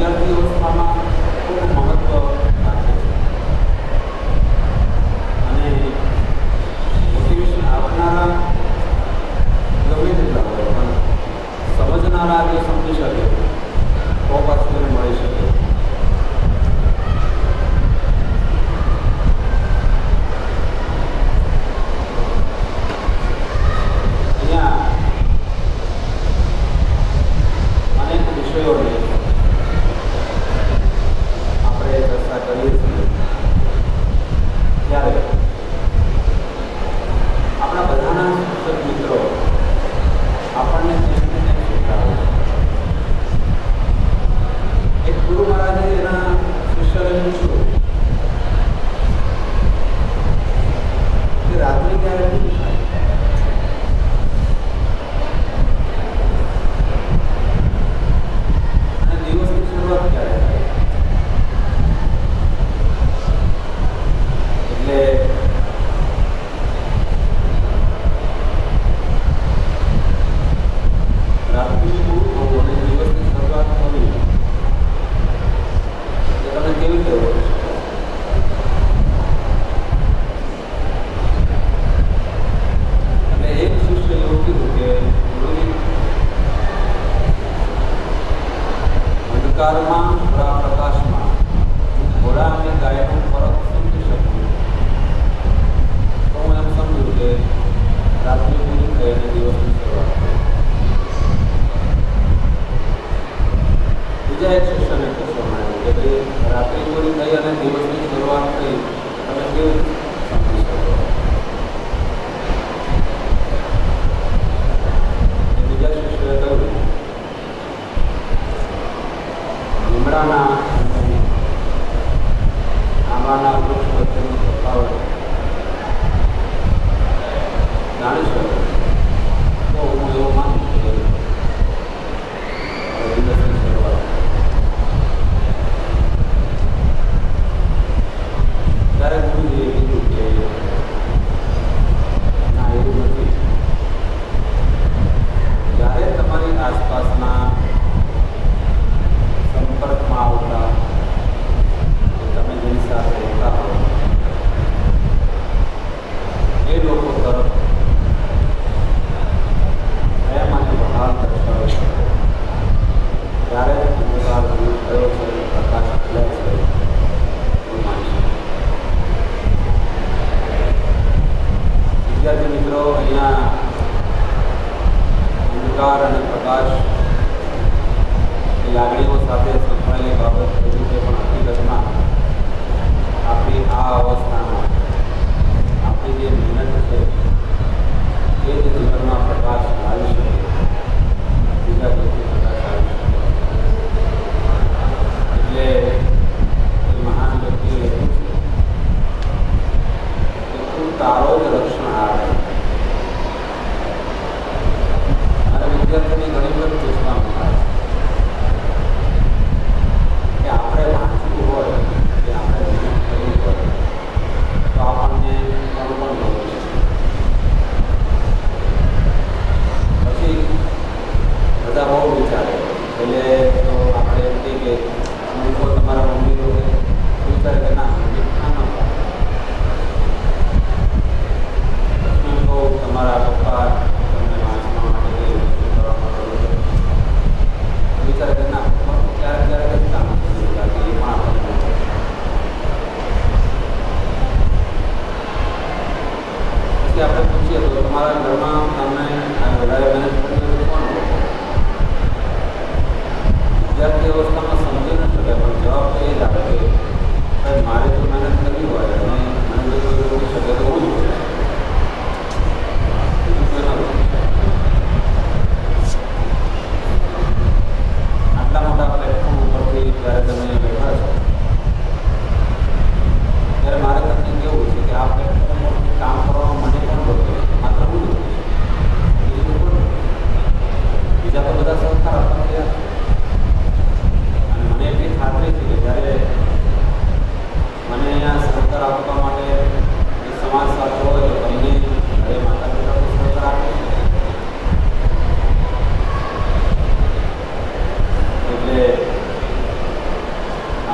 জাতীয় থানা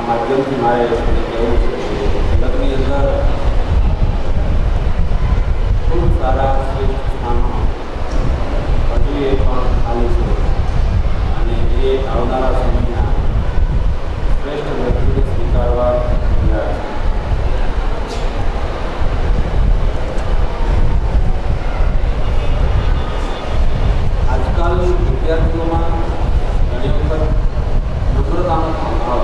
માધ્યમથી મારે કહેવું છે લગ્નની અંદર ખૂબ સારા શ્રેષ્ઠ સ્થાનો હજુ એ પણ ખાલી છે. અને એ આવનારા સમયના શ્રેષ્ઠ વ્યક્તિને સ્વીકારવા રહ્યા છે. આજકાલ વિદ્યાર્થીઓમાં ઘણી વખત નમ્રતાનો અભાવ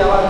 આવા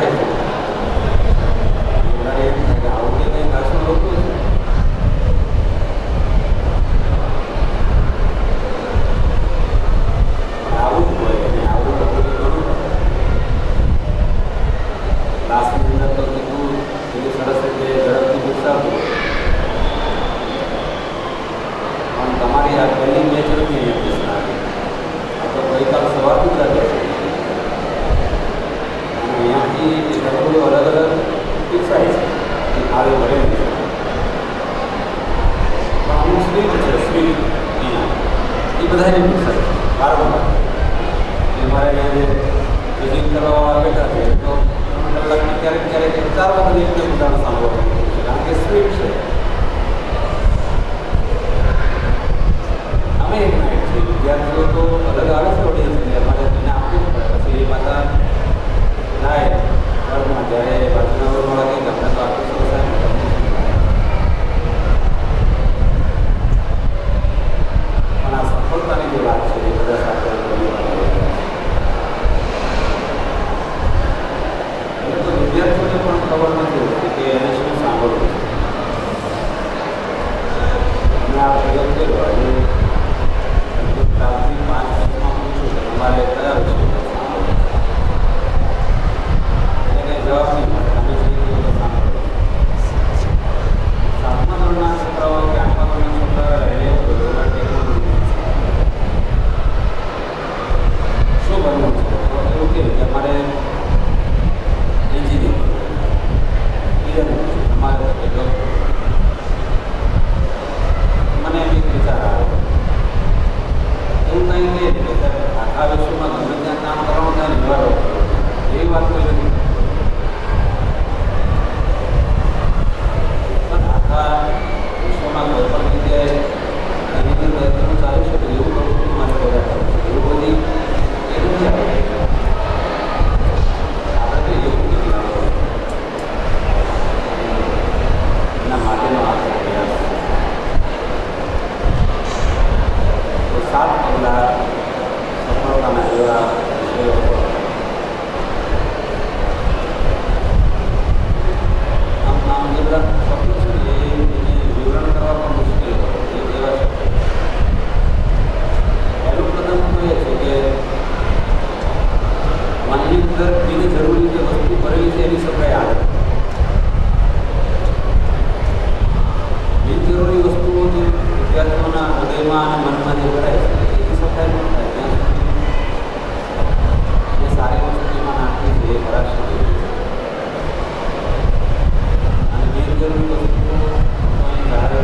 对。જેની જરૂરી જે વસ્તુ કરેલી છે એની સપ્લાય આવે. બિનજરૂરી વસ્તુઓ જે વિદ્યાર્થીઓના હૃદયમાં અને મનમાં જે ભરાય છે, એની સપ્લાય પણ થાય ત્યાં જે સારી વસ્તુમાં નાખવી છે, એ ખરાબ અને બિનજરૂરી વસ્તુઓ ધારે